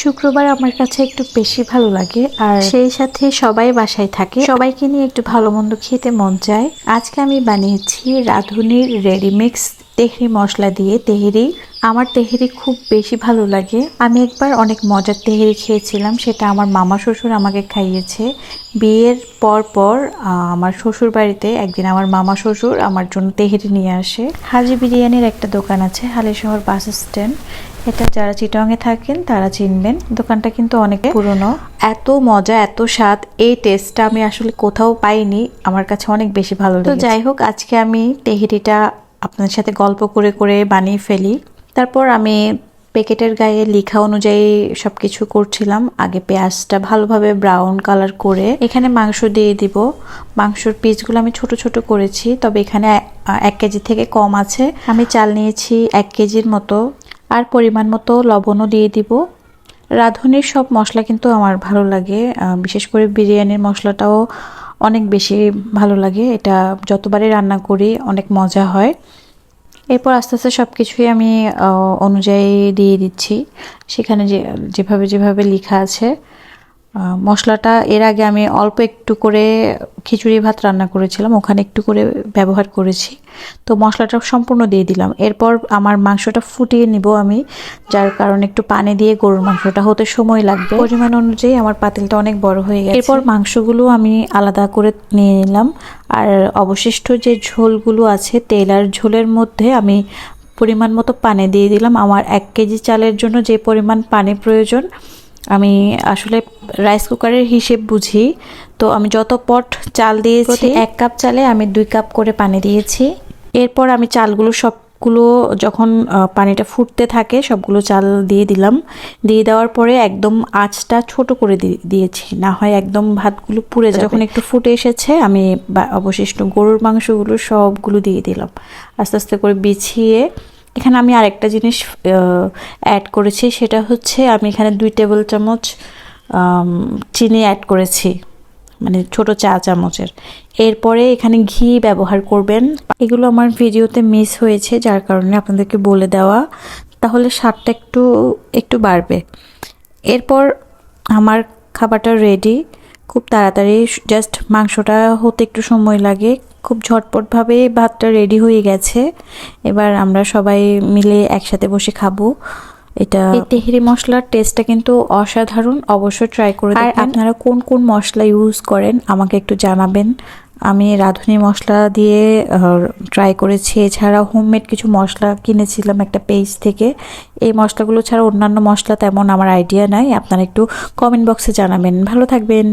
শুক্রবার আমার কাছে একটু বেশি ভালো লাগে আর সেই সাথে সবাই বাসায় থাকে। সবাইকে নিয়ে একটু ভালো মন্দ খেতে মন চায়। আজকে আমি বানিয়েছি রাঁধুনির রেডিমিক্স তেহরি মশলা দিয়ে তেহরি। আমার তেহরি খুব বেশি ভালো লাগে। আমি একবার অনেক মজার তেহরি খেয়েছিলাম, সেটা আমার মামা শ্বশুর আমাকে খাইয়েছে। বিয়ের পর পর আমার শ্বশুর বাড়িতে একদিন আমার মামা শ্বশুর আমার জন্য তেহরি নিয়ে আসে। হাজি বিরিয়ানির একটা দোকান আছে হালিশহর বাস স্ট্যান্ড। এটা যারা চিটংয়ে থাকেন তারা চিনবেন। দোকানটা কিন্তু অনেক পুরনো। এত মজা এত স্বাদ এই টেস্টটা আমি আসলে কোথাও পাইনি। আমার কাছে অনেক বেশি ভালো লাগে তো যাই হোক আজকে আমি তেহেরিটা আপনাদের সাথে গল্প করে করে বানিয়ে ফেলি। তারপর আমি প্যাকেটের গায়ে লেখা অনুযায়ী সব কিছু করছিলাম। আগে পেঁয়াজটা ভালোভাবে ব্রাউন কালার করে এখানে মাংস দিয়ে দিব। মাংসর পিসগুলো আমি ছোট ছোট করেছি তবে এখানে এক কেজি থেকে কম আছে। আমি চাল নিয়েছি এক কেজির মতো। আর পরিমাণ মতো লবণও দিয়ে দিব। রাঁধুনির সব মশলা কিন্তু আমার ভালো লাগে। বিশেষ করে বিরিয়ানির মশলাটাও অনেক বেশি ভালো লাগে। এটা যতবারই রান্না করি অনেক মজা হয়। এরপর আস্তে আস্তে সব কিছুই আমি অনুযায়ী দিয়ে দিচ্ছি। সেখানে যে, যেভাবে যেভাবে লেখা আছে। মশলাটা এর আগে আমি অল্প একটু করে খিচুড়ি ভাত রান্না করেছিলাম, ওখানে একটু করে ব্যবহার করেছি। তো মশলাটা সম্পূর্ণ দিয়ে দিলাম। এরপর আমার মাংসটা ফুটিয়ে নিব আমি, যার কারণে একটু পানি দিয়ে গরুর মাংসটা হতে সময় লাগবে। পরিমাণ অনুযায়ী আমার পাতিলটা অনেক বড় হয়ে গেছে। এরপর মাংসগুলো আমি আলাদা করে নিয়ে নিলাম। আর অবশিষ্ট যে ঝোলগুলো আছে, তেল আর ঝোলের মধ্যে আমি পরিমাণ মতো পানি দিয়ে দিলাম। আমার এক কেজি চালের জন্য যে পরিমাণ পানি প্রয়োজন আমি আসলে রাইস কুকারের হিসেব বুঝি। তো আমি যত পট চাল দিয়েছি এক কাপ চালে আমি দুই কাপ করে পানি দিয়েছি। এরপর আমি চালগুলো সবগুলো যখন পানিটা ফুটতে থাকে সবগুলো চাল দিয়ে দিলাম। দিয়ে দেওয়ার পরে একদম আঁচটা ছোট করে দিয়েছি। না হয় একদম ভাতগুলো পুড়ে যায় যখন একটু ফুটে এসেছে আমি অবশিষ্ট গরুর মাংসগুলো সবগুলো দিয়ে দিলাম। আস্তে আস্তে করে বিছিয়ে এখানে আমি আরেকটা জিনিস অ্যাড করেছি, সেটা হচ্ছে আমি এখানে দুই টেবিল চামচ চিনি অ্যাড করেছি মানে ছোট চা চামচের। এরপরে এখানে ঘি ব্যবহার করবেন। এগুলো আমার ভিডিওতে মিস হয়েছে, যার কারণে আপনাদেরকে বলে দেওয়া। তাহলে স্বাদটা একটু একটু বাড়বে। এরপর আমার খাবারটা রেডি খুব তাড়াতাড়ি জাস্ট মাংসটা হতে একটু সময় লাগে। খুব ঝটপটভাবে ভাতটা রেডি হয়ে গেছে। এবার আমরা সবাই মিলে একসাথে বসে খাব। এটা এই তেহরি মশলার টেস্টটা কিন্তু অসাধারণ অবশ্যই ট্রাই করে আর আপনারা কোন কোন মশলা ইউজ করেন আমাকে একটু জানাবেন। আমি রাঁধুনি মশলা দিয়ে ট্রাই করেছি। এছাড়া হোমমেড কিছু মশলা কিনেছিলাম একটা পেজ থেকে। এই মশলাগুলো ছাড়া অন্যান্য মশলা তেমন আমার আইডিয়া নাই। আপনারা একটু কমেন্ট বক্সে জানাবেন। ভালো থাকবেন।